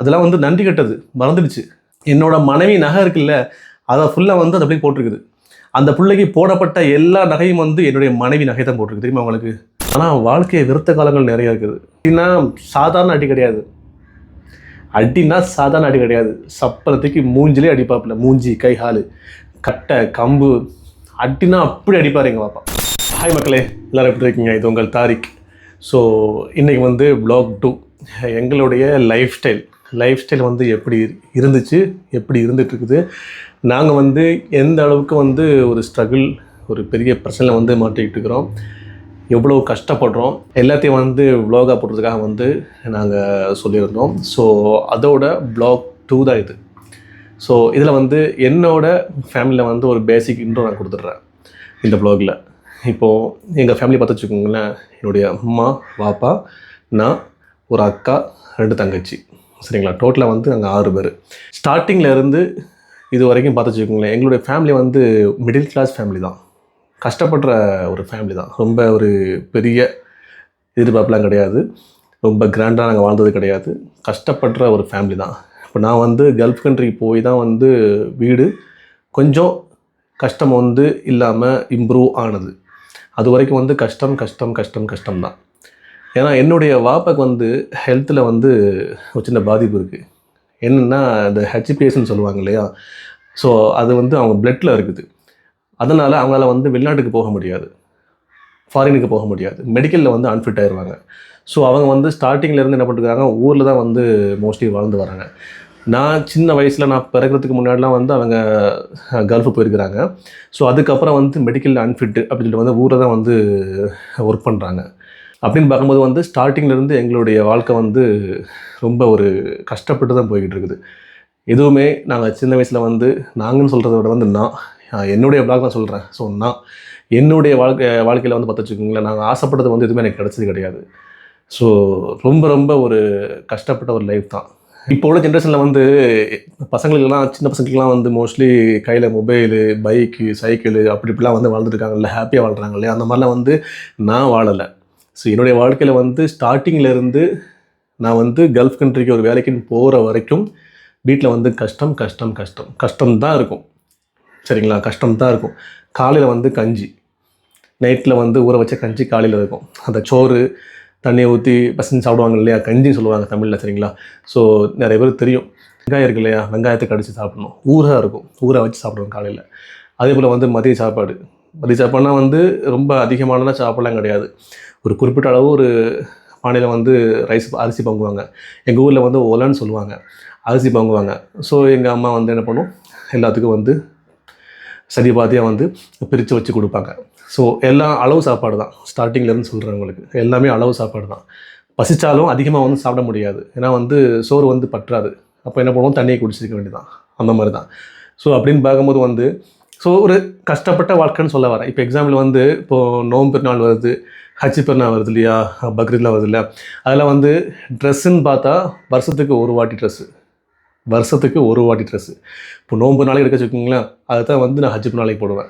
அதெல்லாம் வந்து நன்றி கெட்டது. மறந்துடுச்சு. என்னோட மனைவி நகை இருக்குல்ல அதை ஃபுல்லாக வந்து அந்த அப்படியே போட்டிருக்குது. அந்த பிள்ளைக்கு போடப்பட்ட எல்லா நகையும் வந்து என்னுடைய மனைவி நகை தான் போட்டிருக்கு. தெரியுமா அவங்களுக்கு ஆனால் வாழ்க்கையை விருத்த காலங்கள் நிறையா இருக்குது. அப்படின்னா சாதாரண அடி கிடையாது. அடின்னா சாதாரண அடி கிடையாது. சப்பளத்துக்கு மூஞ்சிலே அடிப்பாப்பில்ல மூஞ்சி கை காலு கட்டை கம்பு. அடின்னா அப்படி அடிப்பார் எங்கள் பாப்பா. ஹாய் மக்களே எல்லோரும் எப்படி இருக்கீங்க? இது உங்கள் தாரிக். ஸோ இன்றைக்கி வந்து vlog டூ எங்களுடைய லைஃப் ஸ்டைல் லைஃப் ஸ்டைல் வந்து எப்படி இருந்துச்சு எப்படி இருந்துட்டு இருக்குது நாங்கள் வந்து எந்த அளவுக்கு வந்து ஒரு ஸ்ட்ரகிள் ஒரு பெரிய பிரச்சனை வந்து மாட்டிக்கிட்டு இருக்கிறோம் எவ்வளோ கஷ்டப்படுறோம். எல்லாத்தையும் வந்து vlog-ஆ போடுறதுக்காக வந்து நாங்கள் சொல்லியிருந்தோம். ஸோ அதோட ப்ளாக் டூ தான் இது. ஸோ இதில் வந்து என்னோட ஃபேமிலியில் வந்து ஒரு பேசிக் இன்ட்ரோ நான் கொடுத்துட்றேன் இந்த ப்ளாகில் இப்போது எங்கள் ஃபேமிலி பார்த்து வச்சுக்கோங்களேன். என்னுடைய அம்மா பாப்பா நான் ஒரு அக்கா ரெண்டு தங்கச்சி. சரிங்களா? டோட்டலாக வந்து நாங்கள் ஆறு பேர். ஸ்டார்டிங்கில் இருந்து இது வரைக்கும் பார்த்து வச்சுக்கோங்களேன் எங்களுடைய ஃபேமிலி வந்து மிடில் கிளாஸ் ஃபேமிலி தான். கஷ்டப்படுற ஒரு ஃபேமிலி தான். ரொம்ப ஒரு பெரிய எதிர்பார்ப்புலாம் கிடையாது. ரொம்ப கிராண்டாக நாங்கள் வாழ்ந்தது கிடையாது. கஷ்டப்படுற ஒரு ஃபேமிலி தான். இப்போ நான் வந்து கல்ஃப் கண்ட்ரிக்கு போய் தான் வந்து வீடு கொஞ்சம் கஷ்டம் வந்து இல்லாமல் இம்ப்ரூவ் ஆனது. அது வரைக்கும் வந்து கஷ்டம் கஷ்டம் கஷ்டம் கஷ்டம் தான். ஏன்னா என்னுடைய வாப்பாக்கு வந்து ஹெல்த்தில் வந்து ஒரு சின்ன பாதிப்பு இருக்குது என்னென்னா இந்த ஹெச்பிஎஸ்ன்னு சொல்லுவாங்க இல்லையா? ஸோ அது வந்து அவங்க பிளட்டில் இருக்குது. அதனால் அவங்களால வந்து வெளிநாட்டுக்கு போக முடியாது. ஃபாரினுக்கு போக முடியாது. மெடிக்கலில் வந்து அன்ஃபிட் ஆயிடுவாங்க ஸோ அவங்க வந்து ஸ்டார்டிங்லேருந்து என்ன பண்ணிருக்காங்க ஊரில் தான் வந்து மோஸ்ட்லி வாழ்ந்து வராங்க. நான் சின்ன வயசில் நான் பிறக்கிறதுக்கு முன்னாடிலாம் வந்து அவங்க கல்ஃபு போயிருக்கிறாங்க. ஸோ அதுக்கப்புறம் வந்து மெடிக்கலில் அன்ஃபிட் அப்படின்னு சொல்லிட்டு வந்து ஊரில் தான் வந்து ஒர்க் பண்ணுறாங்க அப்படின்னு பார்க்கும்போது வந்து ஸ்டார்டிங்லேருந்து எங்களுடைய வாழ்க்கை வந்து ரொம்ப ஒரு கஷ்டப்பட்டு தான் போய்கிட்டு இருக்குது எதுவுமே நாங்கள் சின்ன வயசில் வந்து நாங்கள்னு சொல்கிறத விட வந்து நான் என்னுடைய பிளாக் நான் சொல்கிறேன் ஸோ நான் என்னுடைய வாழ்க்கை வாழ்க்கையில் வந்து பார்த்து வச்சுக்கோங்களேன் நாங்கள் ஆசைப்பட்டது வந்து எதுவுமே எனக்கு கிடச்சது கிடையாது. ஸோ ரொம்ப ரொம்ப ஒரு கஷ்டப்பட்ட ஒரு லைஃப் தான். இப்போ உள்ள ஜென்ரேஷனில் வந்து பசங்களுக்கெல்லாம் சின்ன பசங்களுக்குலாம் வந்து மோஸ்ட்லி கையில் மொபைலு பைக்கு சைக்கிள் அப்படி இப்படிலாம் வந்து வாழ்ந்துருக்காங்கல்ல ஹாப்பியாக வாழ்கிறாங்க இல்லையா? அந்த மாதிரிலாம் வந்து நான் வாழலை. ஸோ என்னுடைய வாழ்க்கையில் வந்து ஸ்டார்டிங்கிலேருந்து நான் வந்து கல்ஃப் கண்ட்ரிக்கு ஒரு வேலைக்குன்னு போகிற வரைக்கும் வீட்டில் வந்து கஷ்டம் கஷ்டம் கஷ்டம். கஷ்டம் தான் இருக்கும். சரிங்களா? கஷ்டம் தான் இருக்கும். காலையில் வந்து கஞ்சி. நைட்டில் வந்து ஊற வச்ச கஞ்சி காலையில் இருக்கும். அந்த சோறு தண்ணியை ஊற்றி பசங்க சாப்பிடுவாங்க இல்லையா? கஞ்சின்னு சொல்லுவாங்க தமிழில் சரிங்களா? ஸோ நிறைய பேருக்கு தெரியும். வெங்காயம் இருக்கு இல்லையா? வெங்காயத்தை கடிச்சு சாப்பிடணும். ஊறாக இருக்கும். ஊற வச்சு சாப்பிடுவோம் காலையில். அதே போல் வந்து மதிய சாப்பாடு. மதிய சாப்பாடுனா வந்து ரொம்ப அதிகமானலாம் சாப்பிடலாம் கிடையாது. ஒரு குறிப்பிட்ட அளவு ஒரு பானையில் வந்து ரைஸ் அரிசி பங்குவாங்க. எங்கள் ஊரில் வந்து ஒலன்னு சொல்லுவாங்க. அரிசி பங்குவாங்க. ஸோ எங்கள் அம்மா வந்து என்ன பண்ணும்? எல்லாத்துக்கும் வந்து சரி பாதியாக வந்து பிரித்து வச்சு கொடுப்பாங்க. ஸோ எல்லாம் அளவு சாப்பாடு தான். ஸ்டார்டிங்லேருந்து சொல்கிறவங்களுக்கு எல்லாமே அளவு சாப்பாடு தான். பசித்தாலும் அதிகமாக வந்து சாப்பிட முடியாது. ஏன்னா வந்து சோறு வந்து பற்றாது. அப்போ என்ன பண்ணுவோம்? தண்ணியை குடிச்சிருக்க வேண்டியதான் அந்த மாதிரி தான். ஸோ அப்படின்னு பார்க்கும்போது வந்து ஸோ ஒரு கஷ்டப்பட்ட வாழ்க்கைன்னு சொல்ல வரேன். இப்போ எக்ஸாம்பிள் வந்து இப்போது நோம்பு நாள் வருது. ஹஜ்ஜி வருது இல்லையா? பக்ரீத்லாம் வருது இல்லையா? அதில் வந்து ட்ரெஸ்ஸுன்னு பார்த்தா வருஷத்துக்கு ஒரு வாட்டி ட்ரெஸ்ஸு வருஷத்துக்கு ஒரு வாட்டி ட்ரெஸ்ஸு இப்போ நோம்பு நாளைக்கு எடுக்க வச்சுக்கோங்களேன் அதை தான் வந்து நான் ஹஜ்ஜி நாளைக்கு போடுவேன்.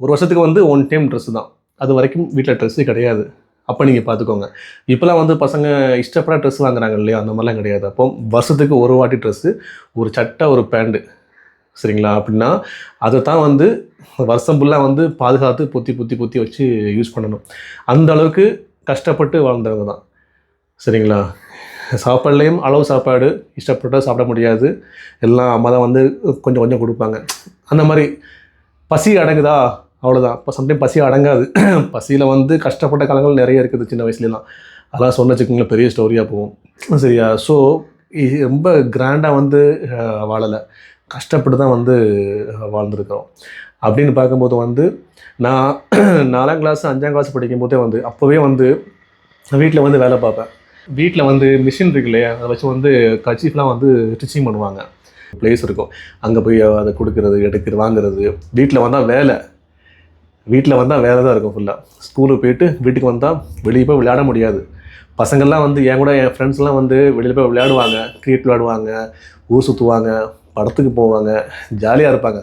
ஒரு வருஷத்துக்கு வந்து ஒன் டைம் ட்ரெஸ்ஸு தான். அது வரைக்கும் வீட்டில் ட்ரெஸ்ஸு கிடையாது. அப்போ நீங்கள் பார்த்துக்கோங்க. இப்போலாம் வந்து பசங்க இஷ்டப்பட ட்ரெஸ் வாங்குறாங்க இல்லையா? அந்த மாதிரிலாம் கிடையாது. அப்போ வருஷத்துக்கு ஒரு வாட்டி ட்ரெஸ்ஸு ஒரு சட்டை ஒரு பேண்ட்டு சரிங்களா? அப்படின்னா அதை தான் வந்து வருஷம் ஃபுல்லாக வந்து பாதுகாத்து பொத்தி பொத்தி பொத்தி வச்சு யூஸ் பண்ணணும். அந்த அளவுக்கு கஷ்டப்பட்டு வாழ்ந்தவங்க தான். சரிங்களா? சாப்பாடுலேயும் அளவு சாப்பாடு இஷ்டப்பட்டால் சாப்பிட முடியாது. எல்லாம் அம்மா தான் வந்து கொஞ்சம் கொஞ்சம் கொடுப்பாங்க. அந்த மாதிரி பசி அடங்குதா? அவ்வளோதான் இப்போ சம்டைம் பசி அடங்காது. பசியில் வந்து கஷ்டப்பட்ட காலங்கள் நிறைய இருக்குது சின்ன வயசுலலாம். அதெல்லாம் சொன்ன வச்சுக்கோங்களேன் பெரிய ஸ்டோரியாக போகும். சரியா? ஸோ ரொம்ப கிராண்டாக வந்து வாழலை. கஷ்டப்பட்டு தான் வந்து வாழ்ந்துருக்கிறோம். அப்படின்னு பார்க்கும்போது வந்து நான் நாலாம் கிளாஸ் அஞ்சாம் கிளாஸ் படிக்கும்போதே வந்து அப்போவே வந்து வீட்டில் வந்து வேலை பார்ப்பேன். வீட்டில் வந்து மிஷின் இருக்கு இல்லையா? அதை வச்சு வந்து கச்சிஃப்லாம் வந்து ஸ்டிச்சிங் பண்ணுவாங்க. ப்ளேஸ் இருக்கும். அங்கே போய் அதை கொடுக்கறது எடுக்கிறது வாங்குறது. வீட்டில் வந்தால் வேலை. வீட்டில் வந்தால் வேலை தான் இருக்கும் ஃபுல்லாக ஸ்கூலுக்கு போயிட்டு வீட்டுக்கு வந்தால் வெளியே போய் விளையாட முடியாது. பசங்கள்லாம் வந்து என் கூட என் ஃப்ரெண்ட்ஸ்லாம் வந்து வெளியில் போய் விளையாடுவாங்க. கிரிக்கெட் விளையாடுவாங்க. ஊர் சுற்றுவாங்க படத்துக்கு போவாங்க ஜாலியாக இருப்பாங்க.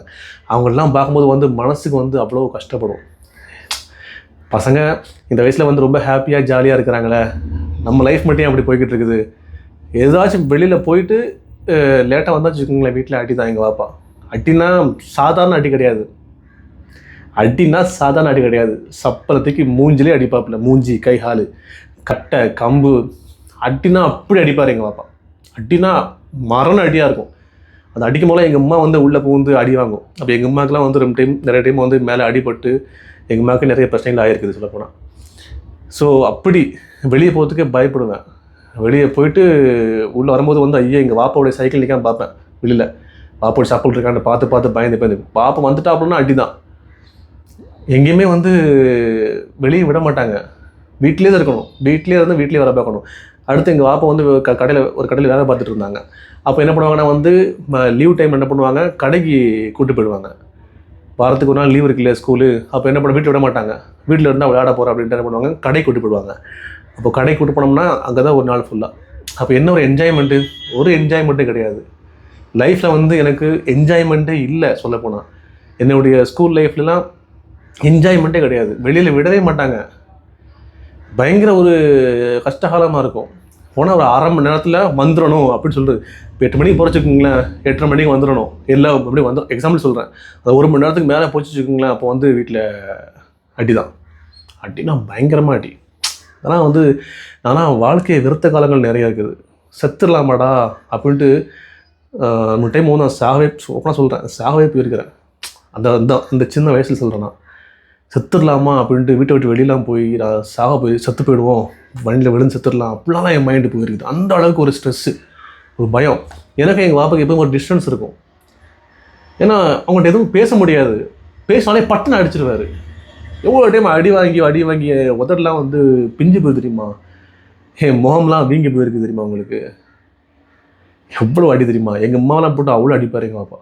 அவங்களெலாம் பார்க்கும்போது வந்து மனசுக்கு வந்து அவ்வளோ கஷ்டப்படும். பசங்க இந்த வயசில் வந்து ரொம்ப ஹாப்பியாக ஜாலியாக இருக்கிறாங்களே நம்ம லைஃப் மட்டும் அப்படி போய்கிட்டு இருக்குது? ஏதாச்சும் வெளியில் போயிட்டு லேட்டாக வந்தாச்சு வச்சுக்கோங்களேன் வீட்டில் அடி தான் எங்கள் வாப்பா அட்டினா சாதாரண அடி கிடையாது. அடினா சாதாரண அடி கிடையாது. சப்பளத்துக்கு மூஞ்சிலே அடிப்பாப்பில்ல மூஞ்சி கை காலு கட்டை கம்பு. அட்டினா அப்படி அடிப்பார் எங்கள் பாப்பா. அட்டினா மரண அடியாக இருக்கும். அது அடிக்கும் போல எங்கள் அம்மா வந்து உள்ளே பூந்து அடி வாங்கும். அப்போ எங்கள் அம்மாக்கெலாம் வந்து ரெண்டு டைம் நிறைய டைம் வந்து மேலே அடிபட்டு எங்கள் அம்மாவுக்கு நிறைய பிரச்சனைகள் ஆகிருக்குது சொல்லப்போனால் ஸோ அப்படி வெளியே போகிறதுக்கே பயப்படுவேன். வெளியே போயிட்டு உள்ளே வரும்போது வந்து ஐயா எங்கள் வாப்பாவுடைய சைக்கிள் நிற்காம பார்ப்பேன். வெளியில் பாப்போட சாப்பிட்டு இருக்கான்னு பார்த்து பார்த்து பயந்து பயந்து. பாப்பா வந்துட்டா அப்படின்னா அடி தான் எங்கேயுமே வந்து வெளியே விட மாட்டாங்க. வீட்டிலே தான் இருக்கணும். வீட்டிலே இருந்து வீட்டிலே வர பார்க்கணும். அடுத்து எங்கள் வாப்பா வந்து க கடையில் ஒரு கடையில் வேலை பார்த்துட்டு இருந்தாங்க. அப்போ என்ன பண்ணுவாங்கன்னா வந்து லீவ் டைம் என்ன பண்ணுவாங்க? கடைக்கு கூப்பிட்டு போயிடுவாங்க. வாரத்துக்கு ஒரு நாள் லீவ் இருக்குல்ல ஸ்கூலு அப்போ என்ன பண்ண வீட்டில் விட மாட்டாங்க. வீட்டில் இருந்தால் விளையாட போகிறோம் அப்படின்ட்டு என்ன பண்ணுவாங்க? கடை கூட்டு போயிடுவாங்க. அப்போ கடை கூட்டி போனோம்னா அங்கே தான் ஒரு நாள் ஃபுல்லாக அப்போ என்ன ஒரு என்ஜாய்மெண்ட்டு ஒரு என்ஜாய்மெண்ட்டும் கிடையாது. லைஃப்பில் வந்து எனக்கு என்ஜாய்மெண்ட்டே இல்லை சொல்லப்போனால் என்னுடைய ஸ்கூல் லைஃப்லலாம் என்ஜாய்மெண்ட்டே கிடையாது. வெளியில் விடவே மாட்டாங்க. பயங்கர ஒரு கஷ்டகாலமாக இருக்கும். போனால் ஒரு அரை மணி நேரத்தில் வந்துடணும் அப்படின்னு சொல்லிட்டு இப்போ எட்டு மணிக்கு போகிறச்சுக்கோங்களேன் எட்டரை மணிக்கு வந்துடணும் எல்லாம் அப்படி வந்து எக்ஸாம்பிள் சொல்கிறேன் அது ஒரு மணி நேரத்துக்கு மேலே போச்சு வச்சுக்கோங்களேன் அப்போ வந்து வீட்டில் அடி தான் அடினா பயங்கரமாக அடி. ஆனால் வந்து ஆனால் வாழ்க்கையை வெறுத்த காலங்கள் நிறையா இருக்குது. செத்துடலாமாடா அப்படின்ட்டு மூணு டைம் வந்து நான் சாகவே ஓப்பனாக சொல்கிறேன் சாகவே போயிருக்கிறேன். அந்த அந்த அந்த சின்ன வயசில் சொல்கிறேன் நான். செத்துடலாமா அப்படின்ட்டு வீட்டை விட்டு வெளியெல்லாம் போய் நான் சாக போய் செத்து போயிடுவோம். வண்டியில் விழுந்து செத்துடலாம். அப்படிலாம் என் மைண்டு போயிருக்குது. அந்த அளவுக்கு ஒரு ஸ்ட்ரெஸ்ஸு ஒரு பயம். எனக்கு எங்கள் பாப்பாக்கு எப்பவும் ஒரு டிஸ்டன்ஸ் இருக்கும். ஏன்னா அவங்கள்ட்ட எதுவும் பேச முடியாது. பேசினாலே பட்டுன்னு அடிச்சிருவாரு. எவ்வளோ டைம் அடி வாங்கி அடி வாங்கி உதடெல்லாம் வந்து பிஞ்சு போய் தெரியுமா? என் முகம்லாம் வீங்கி போயிருக்கு தெரியுமா உங்களுக்கு? எவ்வளோ அடி தெரியுமா? எங்கள் அம்மாவெலாம் போட்டு அவ்வளோ அடிப்பார் எங்கள் பாப்பா.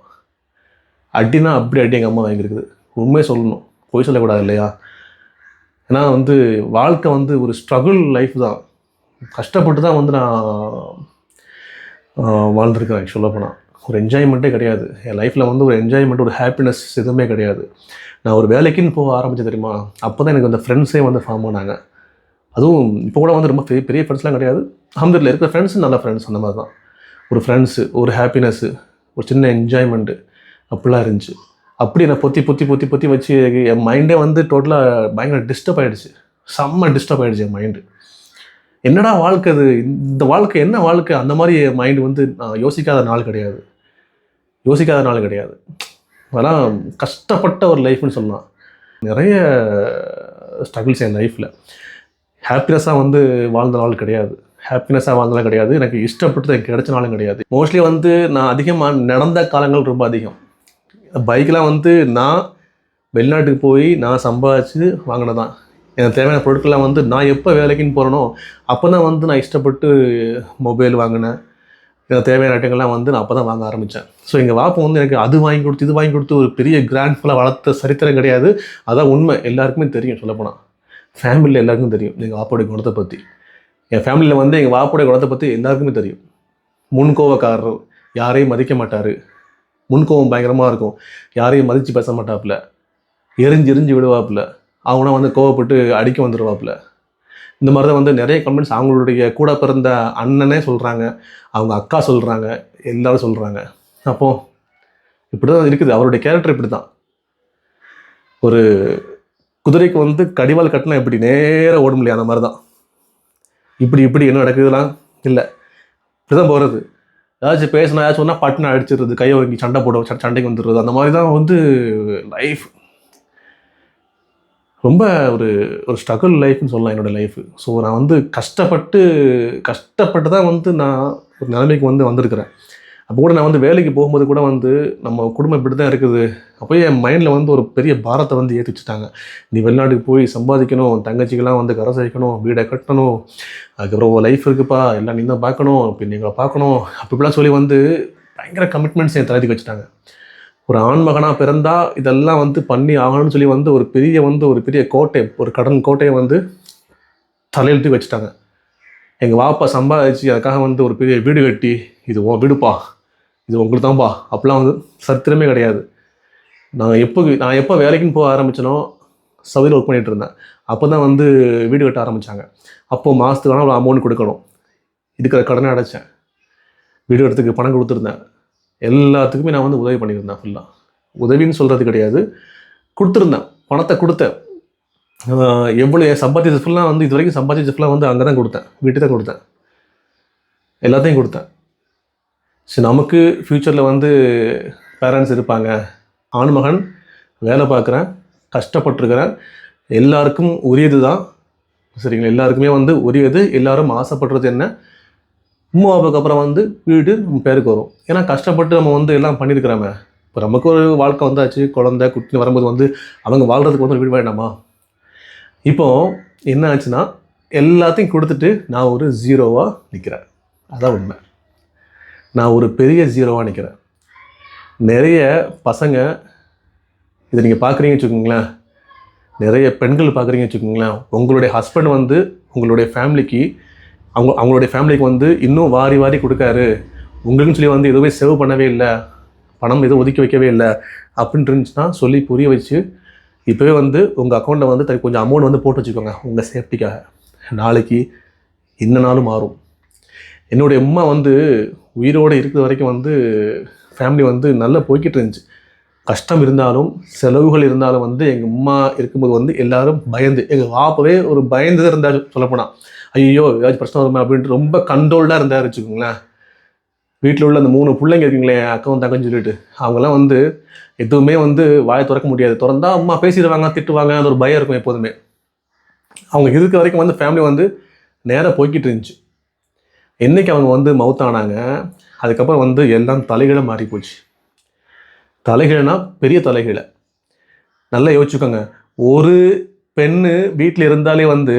அடினா அப்படி அடி எங்கள் அம்மா வாங்கியிருக்குது. உண்மையை சொல்லணும். பொய் சொல்லக்கூடாது இல்லையா? ஏன்னா வந்து வாழ்க்கை வந்து ஒரு ஸ்ட்ரகுள் லைஃப் தான். கஷ்டப்பட்டு தான் வந்து நான் வாழ்ந்துருக்கிறேன் சொல்ல போனால் ஒரு என்ஜாய்மெண்ட்டே கிடையாது. என் லைஃப்பில் வந்து ஒரு என்ஜாய்மெண்ட் ஒரு ஹாப்பினஸ் எதுவுமே கிடையாது. நான் ஒரு வேலைக்குன்னு போக ஆரம்பிச்சேன் தெரியுமா? அப்போ தான் எனக்கு அந்த ஃப்ரெண்ட்ஸே வந்து ஃபார்ம் ஆனாங்க. அதுவும் இப்போ கூட வந்து ரொம்ப பெரிய பெரிய ஃப்ரெண்ட்ஸ்லாம் கிடையாது. அஹமதுல இருக்கிற ஃப்ரெண்ட்ஸ் நல்ல ஃப்ரெண்ட்ஸ் அந்த மாதிரி தான் ஒரு ஃப்ரெண்ட்ஸு ஒரு ஹாப்பினஸ்ஸு ஒரு சின்ன என்ஜாய்மெண்ட்டு அப்படிலாம் இருந்துச்சு. அப்படி நான் பொத்தி பொத்தி பொத்தி பொத்தி வச்சு என் மைண்டே வந்து டோட்டலாக பயங்கர டிஸ்டர்ப் ஆகிடுச்சு செம்ம டிஸ்டர்ப் ஆகிடுச்சு என் மைண்டு என்னடா வாழ்க்கை அது? இந்த வாழ்க்கை என்ன வாழ்க்கை? அந்த மாதிரி என் மைண்டு வந்து நான் யோசிக்காத நாள் கிடையாது. யோசிக்காத நாள் கிடையாது. அதெல்லாம் கஷ்டப்பட்ட ஒரு லைஃப்னு சொல்லலாம். நிறைய ஸ்ட்ரகிள்ஸ் என் லைஃப்பில் ஹாப்பினஸ்ஸாக வந்து வாழ்ந்த நாள் கிடையாது. ஹாப்பினஸாக வாழ்ந்தலாம் கிடையாது. எனக்கு இஷ்டப்பட்டு எனக்கு கிடைச்ச நாளும் கிடையாது. மோஸ்ட்லி வந்து நான் அதிகமாக நடந்த காலங்கள் ரொம்ப அதிகம். பைக்கெலாம் வந்து நான் வெளிநாட்டுக்கு போய் நான் சம்பாதிச்சு வாங்கினதான் எனக்கு தேவையான பொருட்கள்லாம் வந்து நான் எப்போ வேலைக்குன்னு போகிறனோ அப்போ தான் வந்து நான் இஷ்டப்பட்டு மொபைல் வாங்கினேன். எனக்கு தேவையான ஐட்டங்கள்லாம் வந்து நான் அப்போ தான் வாங்க ஆரம்பித்தேன் ஸோ எங்கள் வாப்பம் வந்து எனக்கு அது வாங்கி கொடுத்து இது வாங்கி கொடுத்து ஒரு பெரிய கிராண்ட் ஃபுல்லாக வளர்த்த சரித்திரம் கிடையாது. அதான் உண்மை. எல்லாருக்குமே தெரியும் சொல்லப்போனால் ஃபேமிலியில் எல்லாருக்கும் தெரியும். எங்கள் வாப்போடைய குணத்தை பற்றி என் ஃபேமிலியில் வந்து எங்கள் வாப்போடைய குணத்தை பற்றி எல்லாருக்குமே தெரியும். முன்கோவக்காரர் யாரையும் மதிக்க மாட்டார். முன்கோவம் பயங்கரமாக இருக்கும். யாரையும் மதித்து பேச மாட்டாப்புல. எரிஞ்சு எரிஞ்சு விடுவாப்புல. அவங்களாம் வந்து கோவப்பட்டு அடிக்க வந்துடுவாப்புல இந்த மாதிரி தான் வந்து நிறைய கமெண்ட்ஸ் அவங்களுடைய கூட பிறந்த அண்ணனே சொல்கிறாங்க அவங்க அக்கா சொல்கிறாங்க எல்லாரும் சொல்கிறாங்க அப்போது இப்படி தான் இருக்குது. அவருடைய கேரக்டர் இப்படி தான் ஒரு குதிரைக்கு வந்து கடிவால் கட்டினா இப்படி நேராக ஓட இல்லையா? அந்த மாதிரி தான் இப்படி இப்படி என்ன நடக்குதுலாம் இல்லை. இப்படி தான் போகிறது ஏதாச்சும் பேசினா ஏதாச்சும் சொன்னால் பட்டுன்னு அடிச்சிடுறது கையை வாங்கி சண்டை போட சண்டைக்கு வந்துடுறது அந்த மாதிரி தான் வந்து லைஃப் ரொம்ப ஒரு ஒரு ஸ்ட்ரகிள் லைஃப்னு சொல்லலாம் என்னோடய லைஃப் ஸோ நான் வந்து கஷ்டப்பட்டு கஷ்டப்பட்டு தான் வந்து நான் ஒரு நிலைமைக்கு வந்து வந்திருக்கிறேன். அப்போ கூட நான் வந்து வேலைக்கு போகும்போது கூட வந்து நம்ம குடும்பம் இப்படி தான் இருக்குது. அப்போ என் மைண்டில் வந்து ஒரு பெரிய பாரத்தை வந்து ஏற்றி வச்சுட்டாங்க நீ வெளிநாட்டுக்கு போய் சம்பாதிக்கணும் தங்கச்சிக்கெல்லாம் வந்து கரை சேர்க்கணும் வீடை கட்டணும் அதுக்கப்புறம் உன் லைஃப் இருக்குப்பா எல்லாம் நீ தான் பார்க்கணும் இப்போ நீங்களை பார்க்கணும். அப்படிலாம் சொல்லி வந்து பயங்கர கமிட்மெண்ட்ஸ் என் தலைக்கு வச்சுட்டாங்க. ஒரு ஆண்மகனாக பிறந்தா இதெல்லாம் வந்து பண்ணி ஆகணும்னு சொல்லி வந்து ஒரு பெரிய வந்து ஒரு பெரிய கோட்டை ஒரு கடன் கோட்டையை வந்து தலையெழுத்து வச்சுட்டாங்க. எங்கள் வாப்பா சம்பாதிச்சு அதுக்காக வந்து ஒரு பெரிய வீடு கட்டி இது ஓ வீடுப்பா. இது உங்களுக்கு தான்ப்பா அப்போலாம் வந்து சத்திரமே கிடையாது. நான் எப்போ நான் எப்போ வேலைக்குன்னு போக ஆரம்பிச்சனோ சவுதியில் ஒர்க் பண்ணிகிட்டு இருந்தேன். அப்போ தான் வந்து வீடு கட்ட ஆரம்பித்தாங்க அப்போது மாதத்துக்கு வேணால் அமௌண்ட் கொடுக்கணும். இருக்கிற கடனை அடைச்சேன். வீடு கட்டத்துக்கு பணம் கொடுத்துருந்தேன். எல்லாத்துக்குமே நான் வந்து உதவி பண்ணியிருந்தேன் ஃபுல்லாக உதவின்னு சொல்கிறது கிடையாது. கொடுத்துருந்தேன். பணத்தை கொடுத்தேன். எவ்வளோ சம்பாதிச்சது ஃபுல்லாக வந்து இது வரைக்கும் சம்பாதிச்சது ஃபுல்லாக வந்து அங்கே தான் கொடுத்தேன். வீட்டு தான் கொடுத்தேன். எல்லாத்தையும் கொடுத்தேன். ஸோ நமக்கு ஃப்யூச்சரில் வந்து பேரண்ட்ஸ் இருப்பாங்க. ஆண்மகன் வேலை பார்க்குறேன் கஷ்டப்பட்டிருக்கிறேன். எல்லாருக்கும் உரியது தான். சரிங்களா? எல்லாருக்குமே வந்து உரியது. எல்லாரும் ஆசைப்படுறது என்ன? அம்மா அப்பாவுக்கு அப்புறம் வந்து வீடு நம்ம பேருக்கு வரும். ஏன்னா கஷ்டப்பட்டு நம்ம வந்து எல்லாம் பண்ணியிருக்கிறோமே. இப்போ நமக்கு ஒரு வாழ்க்கை வந்தாச்சு. குழந்தை குட்டின்னு வரும்போது வந்து அவங்க வாழ்கிறதுக்கு வந்து ஒரு வீடு வேண்டாமா? இப்போது என்ன ஆச்சுன்னா எல்லாத்தையும் கொடுத்துட்டு நான் ஒரு ஜீரோவாக நிற்கிறேன் அதான் உண்மை. நான் ஒரு பெரிய ஜீரோவாக நிற்கிறேன் நிறைய பசங்க இதை நீங்கள் பார்க்குறீங்கன்னு வச்சுக்கோங்களேன். நிறைய பெண்கள் பார்க்குறீங்கன்னு வச்சுக்கோங்களேன். உங்களுடைய ஹஸ்பண்ட் வந்து உங்களுடைய ஃபேமிலிக்கு அவங்க அவங்களுடைய ஃபேமிலிக்கு வந்து இன்னும் வாரி வாரி கொடுக்காரு. உங்களுக்குன்னு சொல்லி வந்து எதுவுமே சேவ் பண்ணவே இல்லை. பணம் எதுவும் ஒதுக்கி வைக்கவே இல்லை. அப்படின்ட்டு இருந்துச்சுன்னா சொல்லி புரிய வச்சு இப்போவே வந்து உங்கள் அக்கௌண்ட்டில் வந்து த- கொஞ்சம் அமௌண்ட் வந்து போட்டு வச்சுக்கோங்க. உங்கள் சேஃப்டிக்காக நாளைக்கு இன்ன நாளும் மாறும். என்னுடைய அம்மா வந்து உயிரோடு இருக்கிற வரைக்கும் வந்து ஃபேமிலி வந்து நல்லா போய்கிட்டு இருந்துச்சு. கஷ்டம் இருந்தாலும் செலவுகள் இருந்தாலும் வந்து எங்கள் அம்மா இருக்கும்போது வந்து எல்லாரும் பயந்து எங்கள் வாப்பவே ஒரு பயந்து இருந்தார் சொல்லப்போனால் ஐயோ ஏதாச்சும் பிரச்சனை வருமா அப்படின்ட்டு ரொம்ப கண்ட்ரோல்டாக இருந்தார் வச்சுக்கோங்களேன். வீட்டில் உள்ள அந்த மூணு பிள்ளைங்க இருக்கீங்களே அக்காவும் தங்கன்னு சொல்லிட்டு அவங்கெல்லாம் வந்து எதுவுமே வந்து வாயை திறக்க முடியாது. திறந்தா அம்மா பேசிடுவாங்க திட்டுவாங்க அது ஒரு பயம் இருக்கும் எப்போதுமே. அவங்க இருக்க வரைக்கும் வந்து ஃபேமிலி வந்து நேராக போய்கிட்டு இருந்துச்சு. என்னைக்கு அவங்க வந்து மவுத்தானாங்க அதுக்கப்புறம் வந்து எல்லாம் தலைகீழ மாறி போச்சு தலைகீழனா பெரிய தலைகீழ நல்லா யோசிச்சுக்கோங்க. ஒரு பெண்ணு வீட்டில் இருந்தாலே வந்து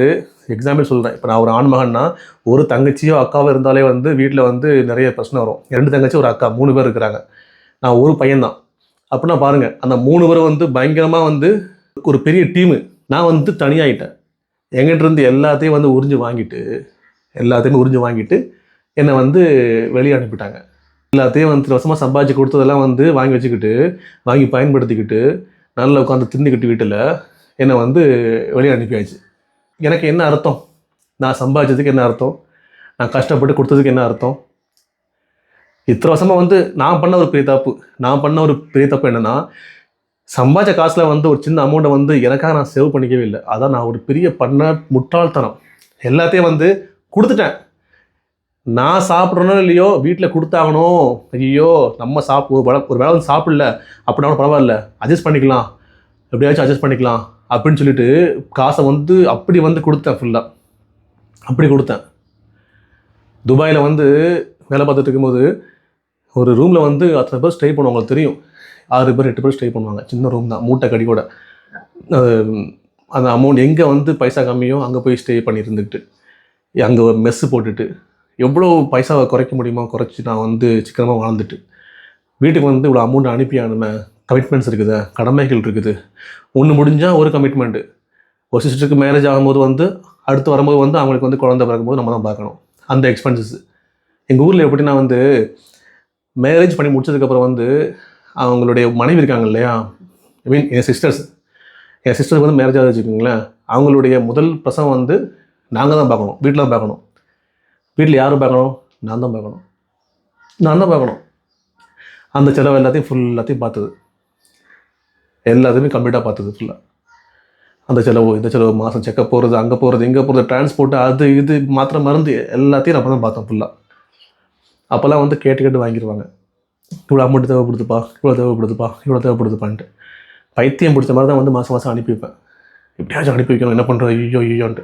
எக்ஸாம்பிள் சொல்கிறேன் இப்போ நான் ஒரு ஆண்மகன்னா ஒரு தங்கச்சியோ அக்காவோ இருந்தாலே வந்து வீட்டில் வந்து நிறைய பிரச்சனை வரும். ரெண்டு தங்கச்சி ஒரு அக்கா மூணு பேர் இருக்கிறாங்க. நான் ஒரு பையன்தான். அப்படின்னா பாருங்கள் அந்த மூணு பேரும் வந்து பயங்கரமாக வந்து ஒரு பெரிய டீமு நான் வந்து தனியாகிட்டேன் என்கிட்ட இருந்து எல்லாத்தையும் வந்து உறிஞ்சு வாங்கிட்டு எல்லாத்தையுமே உறிஞ்சு வாங்கிட்டு என்னை வந்து வெளியே அனுப்பிட்டாங்க. எல்லாத்தையும் வந்து இத்தனை வருஷமாக சம்பாதிச்சு கொடுத்ததெல்லாம் வந்து வாங்கி வச்சுக்கிட்டு வாங்கி பயன்படுத்திக்கிட்டு நல்லா உட்காந்து தின்னுக்கிட்டு வீட்டில் என்னை வந்து வெளியே அனுப்பியாச்சு. எனக்கு என்ன அர்த்தம்? நான் சம்பாதிச்சதுக்கு என்ன அர்த்தம்? நான் கஷ்டப்பட்டு கொடுத்ததுக்கு என்ன அர்த்தம்? இத்தனை வருஷமாக வந்து நான் பண்ண ஒரு பெரிய தப்பு. நான் பண்ண ஒரு பெரிய தப்பு என்னன்னா சம்பாதிச்ச காசில் வந்து ஒரு சின்ன அமௌண்ட்டை வந்து எனக்காக நான் சேவ் பண்ணிக்கவே இல்லை. அதான் நான் ஒரு பெரிய பண்ண முட்டாள்தனம். எல்லாத்தையும் வந்து கொடுத்துட்டேன். நான் சாப்பிட்றனோ இல்லையோ வீட்டில் கொடுத்தாகணும் ஐயோ நம்ம சாப் ஒரு வேளை ஒரு வேலை வந்து சாப்பிடல அப்படின்னா பரவாயில்ல அட்ஜஸ்ட் பண்ணிக்கலாம். எப்படியாச்சும் அட்ஜஸ்ட் பண்ணிக்கலாம் அப்படின்னு சொல்லிட்டு காசை வந்து அப்படி வந்து கொடுத்தேன் ஃபுல்லாக அப்படி கொடுத்தேன். துபாயில் வந்து வேலை பார்த்துட்டு இருக்கும்போது ஒரு ரூமில் வந்து அத்தனை பேர் ஸ்டே பண்ணுவாங்க தெரியும். ஆறு பேர் எட்டு பேர் ஸ்டே பண்ணுவாங்க. சின்ன ரூம் தான் மூட்டை கூட அது, அந்த அமௌண்ட் எங்கே வந்து பைசா கம்மியோ அங்கே போய் ஸ்டே பண்ணியிருந்துக்கிட்டு. அங்கே மெஸ்ஸு போட்டுட்டு எவ்வளோ பைசாவை குறைக்க முடியுமோ குறைச்சி நான் வந்து சிக்கனமாக வாழ்ந்துட்டு. வீட்டுக்கு வந்து இவ்வளோ அமௌண்ட் அனுப்பி கமிட்மெண்ட்ஸ் இருக்குது கடமைகள் இருக்குது. ஒன்று முடிஞ்சால் ஒரு கமிட்மெண்ட்டு ஒரு சிஸ்டருக்கு மேரேஜ் ஆகும்போது வந்து அடுத்து வரும்போது வந்து அவங்களுக்கு வந்து குழந்தை பிறக்கும்போது நம்ம தான் பார்க்கணும். அந்த எக்ஸ்பென்சஸ் எங்கள் ஊரில் எப்படின்னா வந்து மேரேஜ் பண்ணி முடிச்சதுக்கப்புறம் வந்து அவங்களுடைய மனைவி இருக்காங்க இல்லையா? ஐ மீன் என் சிஸ்டர்ஸ் என் சிஸ்டருக்கு வந்து மேரேஜ் ஆகுது வச்சுக்கோங்களேன். அவங்களுடைய முதல் பிரசவம் வந்து நாங்கள் தான் பார்க்கணும். வீட்டில் தான் பார்க்கணும். வீட்டில் யார் பார்க்கணும்? நான் தான் பார்க்கணும். நான் தான் பார்க்கணும். அந்த செலவு எல்லாத்தையும் ஃபுல் எல்லாத்தையும் பார்த்தது. எல்லாத்தையுமே கம்ப்ளீட்டாக பார்த்தது ஃபுல்லாக அந்த செலவு இந்த செலவு மாதம் செக்கப் போகிறது அங்கே போகிறது இங்கே போகிறது டிரான்ஸ்போர்ட் அது இது மாத்திரை மருந்து எல்லாத்தையும் நம்ம தான் பார்த்தோம் ஃபுல்லாக அப்போல்லாம் வந்து கேட்டு கேட்டு வாங்கிடுவாங்க இவ்வளோ அமௌண்ட் தேவைப்படுதுப்பா இவ்வளோ தேவைப்படுதுப்பா இவ்வளோ தேவைப்படுதுப்பான்ட்டு. பைத்தியம் பிடிச்ச மாதிரி தான் வந்து மாதம் மாதம் அனுப்பி வைப்பேன். எப்படியாச்சும் அனுப்பி வைக்கணும். என்ன பண்ணுறது ஐயோ ஐயோன்ட்டு.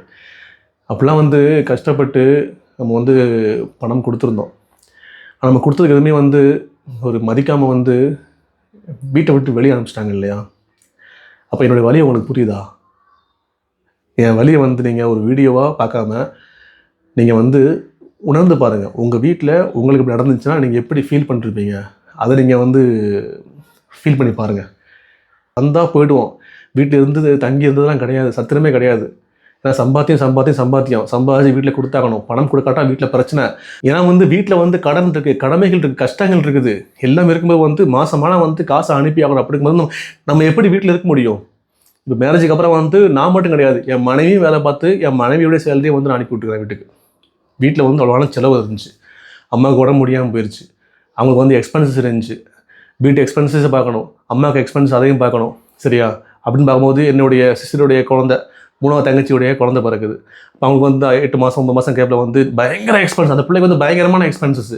அப்போல்லாம் வந்து கஷ்டப்பட்டு நம்ம வந்து பணம் கொடுத்துருந்தோம். நம்ம கொடுத்ததுக்கு எதுவுமே வந்து ஒரு மதிக்காமல் வந்து வீட்டை விட்டு வெளியே அனுப்பிச்சிட்டாங்க இல்லையா? அப்போ என்னுடைய வழியை உங்களுக்கு புரியுதா? என் வழியை வந்து நீங்கள் ஒரு வீடியோவாக பார்க்காம நீங்கள் வந்து உணர்ந்து பாருங்கள் உங்கள் வீட்டில் உங்களுக்கு இப்படி நடந்துச்சுன்னா நீங்கள் எப்படி ஃபீல் பண்ணிருப்பீங்க? அதை நீங்கள் வந்து ஃபீல் பண்ணி பாருங்கள் வந்தால் போயிடுவோம். வீட்டில் இருந்து தங்கி இருந்ததெல்லாம் கிடையாது. சத்திரமே கிடையாது. ஏன்னா சம்பாத்தியம் சம்பாத்தியம் சம்பாத்தியம். சம்பாதிச்சு வீட்டில் கொடுத்தாகணும். பணம் கொடுக்காட்டா வீட்டில் பிரச்சனை. ஏன்னா வந்து வீட்டில் வந்து கடன் இருக்குது கடமைகள் இருக்குது கஷ்டங்கள் இருக்குது. எல்லாம் இருக்கும்போது வந்து மாதமான வந்து காசை அனுப்பி ஆகணும். அப்படிங்கும்போது நம்ம நம்ம எப்படி வீட்டில் இருக்க முடியும்? இப்போ மேரேஜுக்கு அப்புறம் வந்து நான் மட்டும் கிடையாது. என் மனைவியும் வேலை பார்த்து என் மனைவியோட சேலரியை வந்து நான் அனுப்பி விட்டுக்கிறேன் வீட்டுக்கு. வீட்டில் வந்து அவ்வளோவான செலவு இருந்துச்சு. அம்மாவுக்கு உடம்பு முடியாமல் போயிடுச்சு அவங்களுக்கு வந்து எக்ஸ்பென்சஸ் இருந்துச்சு. வீட்டு எக்ஸ்பென்சஸை பார்க்கணும். அம்மாவுக்கு எக்ஸ்பென்ஸ் அதையும் பார்க்கணும். சரியா? அப்படின்னு பார்க்கும்போது என்னுடைய சிஸ்டருடைய குழந்தை மூணாவது தங்கச்சியுடைய குழந்தை பிறக்குது. அப்போ அவங்களுக்கு வந்து எட்டு மாதம் ஒன்பது மாதம் கேப்பில் வந்து பயங்கர எக்ஸ்பென்ஸ் அந்த பிள்ளைக்கு வந்து பயங்கரமான எக்ஸ்பென்சஸ்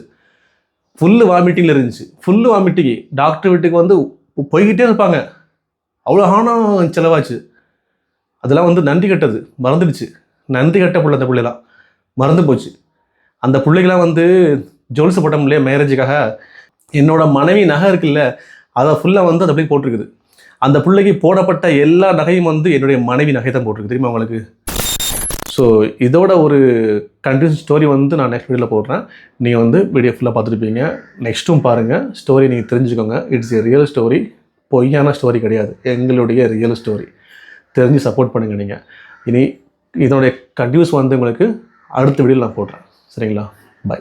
ஃபுல்லு வாமிட்டிங்கில் இருந்துச்சு. ஃபுல்லு வாமிட்டிங் டாக்டர் வீட்டுக்கு வந்து போய்கிட்டே இருப்பாங்க. அவ்வளோ ஆனம் செலவாச்சு. அதெல்லாம் வந்து நன்றி கட்டது. மறந்துடுச்சு. நன்றி கட்ட பிள்ளை அந்த பிள்ளைலாம் மறந்து போச்சு. அந்த பிள்ளைகளாம் வந்து ஜோல்ஸ் போட்டோம் இல்லையா மேரேஜுக்காக என்னோட மனைவி நகை இருக்குல்ல அதை ஃபுல்லாக வந்து அது அப்படியே போட்டிருக்குது. அந்த பிள்ளைக்கு போடப்பட்ட எல்லா நகையும் வந்து என்னுடைய மனைவி நகை தான் போட்டிருக்கு. தெரியுமா உங்களுக்கு? ஸோ இதோட ஒரு கண்டினியூஸ் ஸ்டோரி வந்து நான் நெக்ஸ்ட் வீடியோவில் போடுறேன். நீங்கள் வந்து வீடியோ ஃபுல்லாக பார்த்துருப்பீங்க நெக்ஸ்ட்டும் பாருங்கள் ஸ்டோரி நீங்கள் தெரிஞ்சுக்கோங்க. இட்ஸ் ஏ ரியல் ஸ்டோரி பொய்யான ஸ்டோரி கிடையாது. எங்களுடைய ரியல் ஸ்டோரி தெரிஞ்சு சப்போர்ட் பண்ணுங்கள் நீங்கள் இனி இதனுடைய கண்டியூஸ் வந்து உங்களுக்கு அடுத்த வீடியோவில் நான் போடுறேன். சரிங்களா? பை